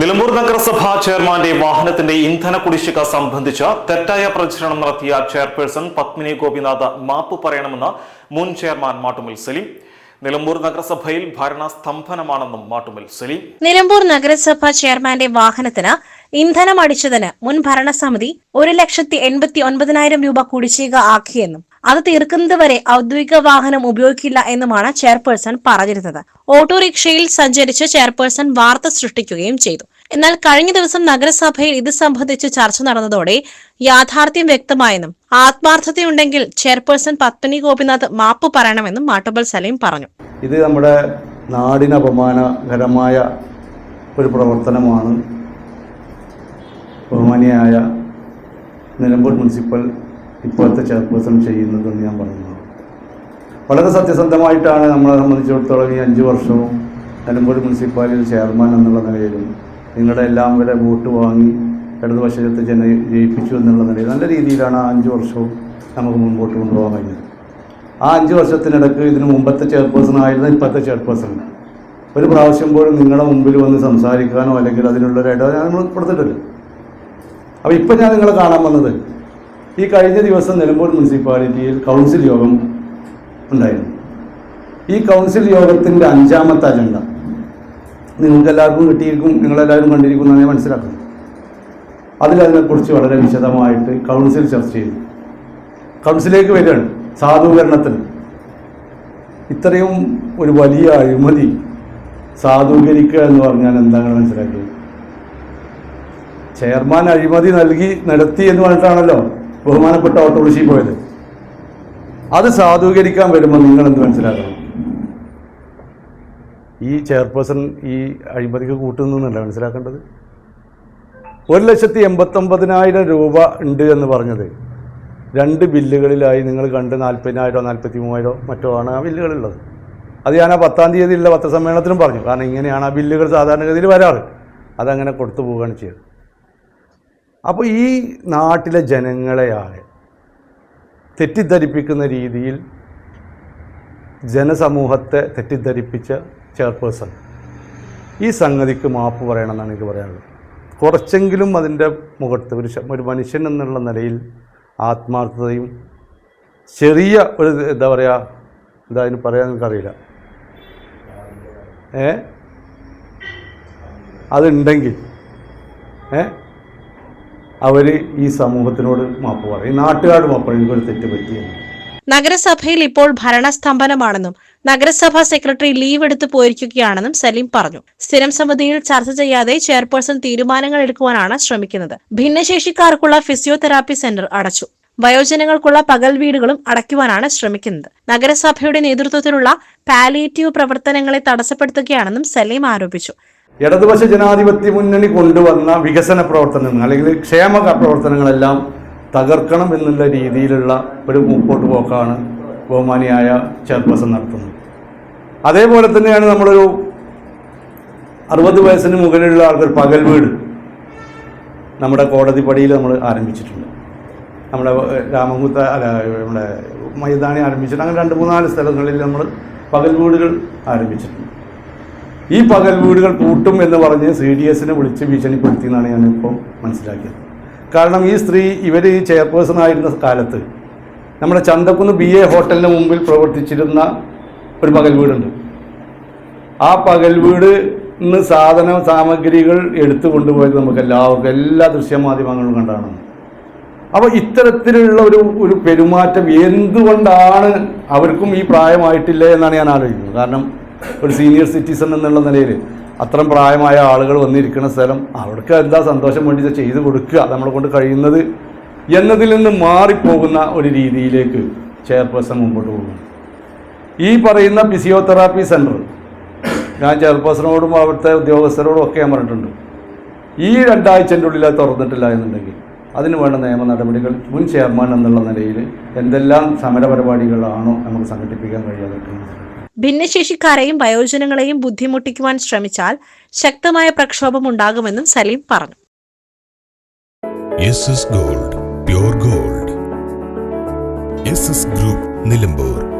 നിലമ്പൂർ നഗരസഭാ ചെയർമാന്റെ വാഹനത്തിന്റെ ഇന്ധന കുടിശ്ശിക സംബന്ധിച്ച് തെറ്റായ പ്രചരണം നടത്തിയ ചെയർപേഴ്സൺ പത്മിനി ഗോപിനാഥ് മാപ്പ് പറയണമെന്ന് മുൻ ചെയർമാൻ മാട്ടുമിൽ സലിം. നിലമ്പൂർ നഗരസഭയിൽ ഭരണസ്തംഭനമാണെന്നും മാട്ടുമിൽ സലീം. നിലമ്പൂർ നഗരസഭ ചെയർമാന്റെ വാഹനത്തിന് ഇന്ധനം അടിച്ചതിന് മുൻ ഭരണസമിതി ഒരു ലക്ഷത്തി എൺപത്തി ഒൻപതിനായിരം രൂപ കുടിശ്ശിക ആക്കിയെന്നും അത് തീർക്കുന്നത് വരെ ഔദ്യോഗിക വാഹനം ഉപയോഗിക്കില്ല എന്നുമാണ് ചെയർപേഴ്സൺ പറഞ്ഞിരുന്നത്. ഓട്ടോറിക്ഷയിൽ സഞ്ചരിച്ച് ചെയർപേഴ്സൺ വാർത്ത സൃഷ്ടിക്കുകയും ചെയ്തു. എന്നാൽ കഴിഞ്ഞ ദിവസം നഗരസഭയിൽ ഇത് സംബന്ധിച്ച് ചർച്ച നടന്നതോടെ യാഥാർത്ഥ്യം വ്യക്തമായെന്നും ആത്മാർത്ഥതയുണ്ടെങ്കിൽ ചെയർപേഴ്സൺ പത്മിനി ഗോപിനാഥ് മാപ്പ് പറയണമെന്നും മാട്ടുബൽ സലീം പറഞ്ഞു. ഇത് നമ്മുടെ നാടിന് അപമാനകരമായ ഒരു പ്രവർത്തനമാണ് ബഹുമാനിയായ നിലമ്പൂർ മുനിസിപ്പൽ ഇപ്പോഴത്തെ ചെയർപേഴ്സൺ ചെയ്യുന്നതെന്ന് ഞാൻ പറയുന്നത് വളരെ സത്യസന്ധമായിട്ടാണ് നമ്മളെ സംബന്ധിച്ചിടത്തോളം ഈ അഞ്ച് വർഷവും നിലമ്പൂർ മുനിസിപ്പാലിറ്റി ചെയർമാൻ എന്നുള്ള നിലയിലും നിങ്ങളുടെ എല്ലാം വരെ വോട്ട് വാങ്ങി ഇടതുപക്ഷത്തെ ജന ജയിപ്പിച്ചു എന്നുള്ള നിലയിൽ നല്ല രീതിയിലാണ് ആ അഞ്ച് വർഷവും നമുക്ക് മുൻപോട്ട് കൊണ്ടുപോകാൻ കഴിഞ്ഞത്. ആ അഞ്ച് വർഷത്തിനിടയ്ക്ക് ഇതിന് മുമ്പത്തെ ചെയർപേഴ്സൺ ആയിരുന്ന ഇപ്പോഴത്തെ ചെയർപേഴ്സൺ. ഒരു പ്രാവശ്യം പോലും നിങ്ങളുടെ മുമ്പിൽ വന്ന് സംസാരിക്കാനോ അല്ലെങ്കിൽ അതിനുള്ളൊരു ഞാൻ നമ്മൾ കൊടുത്തിട്ടില്ല. അപ്പോൾ ഇപ്പം ഞാൻ നിങ്ങളെ കാണാൻ വന്നത് ഈ കഴിഞ്ഞ ദിവസം നിലമ്പൂർ മുനിസിപ്പാലിറ്റിയിൽ കൗൺസിൽ യോഗം ഉണ്ടായിരുന്നു. ഈ കൗൺസിൽ യോഗത്തിന്റെ അഞ്ചാമത്തെ അജണ്ട നിങ്ങൾക്ക് എല്ലാവർക്കും കിട്ടിയിരിക്കും നിങ്ങളെല്ലാവരും കണ്ടിരിക്കും ഞാൻ മനസ്സിലാക്കുന്നത് അതിലതിനെക്കുറിച്ച് വളരെ വിശദമായിട്ട് കൗൺസിൽ ചർച്ച ചെയ്തു. കൗൺസിലേക്ക് വരികയാണ്. സാധൂകരണത്തിന്. ഇത്രയും ഒരു വലിയ അഴിമതി സാധൂകരിക്കുക എന്ന് പറഞ്ഞാൽ എന്താണ് മനസ്സിലാക്കിയത്? ചെയർമാൻ അഴിമതി നൽകി നടത്തി എന്ന് പറഞ്ഞിട്ടാണല്ലോ. ബഹുമാനപ്പെട്ട ഓട്ടോറിക്ഷയിൽ പോയത്. അത് സാധൂകരിക്കാൻ വരുമ്പോൾ നിങ്ങൾ എന്ത് മനസ്സിലാക്കണം? ഈ ചെയർപേഴ്സൺ ഈ അഴിമതിക്ക് കൂട്ടുന്നല്ല മനസ്സിലാക്കേണ്ടത്? ഒരു ലക്ഷത്തി എൺപത്തൊമ്പതിനായിരം രൂപ ഉണ്ട് എന്ന് പറഞ്ഞത് രണ്ട് ബില്ലുകളിലായി നിങ്ങൾ കണ്ട് നാൽപ്പതിനായിരോ നാൽപ്പത്തി മൂവായിരോ മറ്റോ ആണ് ആ ബില്ലുകളുള്ളത് അത് ഞാൻ ആ പത്താം തീയതിയിലുള്ള പത്രസമ്മേളനത്തിലും പറഞ്ഞു. കാരണം ഇങ്ങനെയാണ് ആ ബില്ലുകൾ സാധാരണഗതിയിൽ വരാറ്. അതങ്ങനെ കൊടുത്തു പോവുകയാണ് ചെയ്തത് അപ്പോൾ ഈ നാട്ടിലെ ജനങ്ങളെയാകെ തെറ്റിദ്ധരിപ്പിക്കുന്ന രീതിയിൽ ജനസമൂഹത്തെ തെറ്റിദ്ധരിപ്പിച്ച ചെയർപേഴ്സൺ. ഈ സംഗതിക്ക് മാപ്പ് പറയണമെന്നാണ് എനിക്ക് പറയാനുള്ളത്. കുറച്ചെങ്കിലും അതിന്റെ മുഖത്ത് ഒരു ഒരു മനുഷ്യൻ എന്നുള്ള നിലയിൽ ആത്മാർത്ഥതയും ചെറിയ ഒരു എന്താ പറയുക എന്താ അതിന് പറയാൻ എനിക്കറിയില്ല. ഏ? അതുണ്ടെങ്കിൽ. ഏ? അവർ ഈ സമൂഹത്തിനോട് മാപ്പ് പറയും. നാട്ടുകാർ മാപ്പ് പറയും എനിക്കൊരു തെറ്റ് പറ്റിയെന്ന് നഗരസഭയിൽ ഇപ്പോൾ ഭരണസ്തംഭനമാണെന്നും നഗരസഭാ സെക്രട്ടറി ലീവ് എടുത്തു പോയിരിക്കുകയാണെന്നും സലീം പറഞ്ഞു. സ്ഥിരം സമിതിയിൽ ചർച്ച ചെയ്യാതെ ചെയർപേഴ്സൺ തീരുമാനങ്ങൾ എടുക്കുവാനാണ് ശ്രമിക്കുന്നത്. ഭിന്നശേഷിക്കാർക്കുള്ള ഫിസിയോതെറാപ്പി സെന്റർ അടച്ചു. വയോജനങ്ങൾക്കുള്ള പകൽ വീടുകളും അടയ്ക്കുവാനാണ് ശ്രമിക്കുന്നത്. നഗരസഭയുടെ നേതൃത്വത്തിലുള്ള പാലിയേറ്റീവ് പ്രവർത്തനങ്ങളെ തടസ്സപ്പെടുത്തുകയാണെന്നും സലീം ആരോപിച്ചു. ഇടതുപക്ഷ ജനാധിപത്യ മുന്നണി കൊണ്ടുവന്ന വികസന പ്രവർത്തനങ്ങൾ അല്ലെങ്കിൽ ക്ഷേമ പ്രവർത്തനങ്ങളെല്ലാം തകർക്കണം എന്നുള്ള രീതിയിലുള്ള ഒരു മുമ്പോട്ട് പോക്കാണ് ബഹുമാനിയായ ചെയർപേഴ്സൺ നടത്തുന്നത്. അതേപോലെ തന്നെയാണ് നമ്മളൊരു അറുപത് വയസ്സിന് മുകളിലുള്ള ആൾക്കൊരു പകൽ വീട് നമ്മുടെ കോടതി പടിയിൽ നമ്മൾ ആരംഭിച്ചിട്ടുണ്ട്. നമ്മുടെ രാമകുത്ത അല്ല നമ്മുടെ മൈതാനി ആരംഭിച്ചിട്ടുണ്ട് അങ്ങനെ രണ്ട് മൂന്നാൽ സ്ഥലങ്ങളിൽ നമ്മൾ പകൽ വീടുകൾ ആരംഭിച്ചിട്ടുണ്ട്. ഈ പകൽ വീടുകൾ പൂട്ടും എന്ന് പറഞ്ഞ് സി ഡി എസിനെ വിളിച്ച് ഭീഷണിപ്പെടുത്തി എന്നാണ് ഞാനിപ്പോൾ മനസ്സിലാക്കിയത്. കാരണം ഈ സ്ത്രീ ഇവർ ഈ ചെയർപേഴ്സൺ ആയിരുന്ന കാലത്ത് നമ്മുടെ ചന്തക്കുന്ന് ബി എ ഹോട്ടലിന് മുമ്പിൽ പ്രവർത്തിച്ചിരുന്ന ഒരു പകൽ വീടുണ്ട്. ആ പകൽ വീട് ഇന്ന് സാധന സാമഗ്രികൾ എടുത്തു കൊണ്ടുപോയത് നമുക്ക് എല്ലാവർക്കും എല്ലാ ദൃശ്യമാധ്യമങ്ങളും കണ്ടാണ്. അപ്പോൾ ഇത്തരത്തിലുള്ള ഒരു ഒരു പെരുമാറ്റം എന്തുകൊണ്ടാണ് അവർക്കും ഈ പ്രായമായിട്ടില്ല എന്നാണ് ഞാൻ ആലോചിക്കുന്നത്. കാരണം ഒരു സീനിയർ സിറ്റിസൺ എന്നുള്ള നിലയിൽ അത്രയും പ്രായമായ ആളുകൾ വന്നിരിക്കുന്ന സ്ഥലം അവർക്ക് എന്താ സന്തോഷം വേണ്ടി ചെയ്ത് ചെയ്തു കൊടുക്കുക നമ്മളെ കൊണ്ട് കഴിയുന്നത് എന്നതിൽ നിന്ന് മാറിപ്പോകുന്ന ഒരു രീതിയിലേക്ക് ചെയർപേഴ്സൺ മുമ്പോട്ട് പോകുന്നു. ഈ പറയുന്ന ഫിസിയോതെറാപ്പി സെന്റർ ഞാൻ ചെയർപേഴ്സണോടും അവിടുത്തെ ഉദ്യോഗസ്ഥരോടും ഒക്കെ ഞാൻ പറഞ്ഞിട്ടുണ്ട്. ഈ രണ്ടാഴ്ചന്റെ ഉള്ളിൽ അത് തുറന്നിട്ടില്ല എന്നുണ്ടെങ്കിൽ അതിന് വേണ്ട നിയമ നടപടികൾ മുൻ ചെയർമാൻ എന്നുള്ള നിലയിൽ എന്തെല്ലാം സമരപരിപാടികളാണോ നമുക്ക് സംഘടിപ്പിക്കാൻ കഴിയാതെ ഭിന്നശേഷിക്കാരെയും വയോജനങ്ങളെയും ബുദ്ധിമുട്ടിക്കുവാൻ ശ്രമിച്ചാൽ ശക്തമായ പ്രക്ഷോഭം ഉണ്ടാകുമെന്നും സലീം പറഞ്ഞു. Gold gold. ഗ്രൂപ്പ് നിലമ്പൂർ.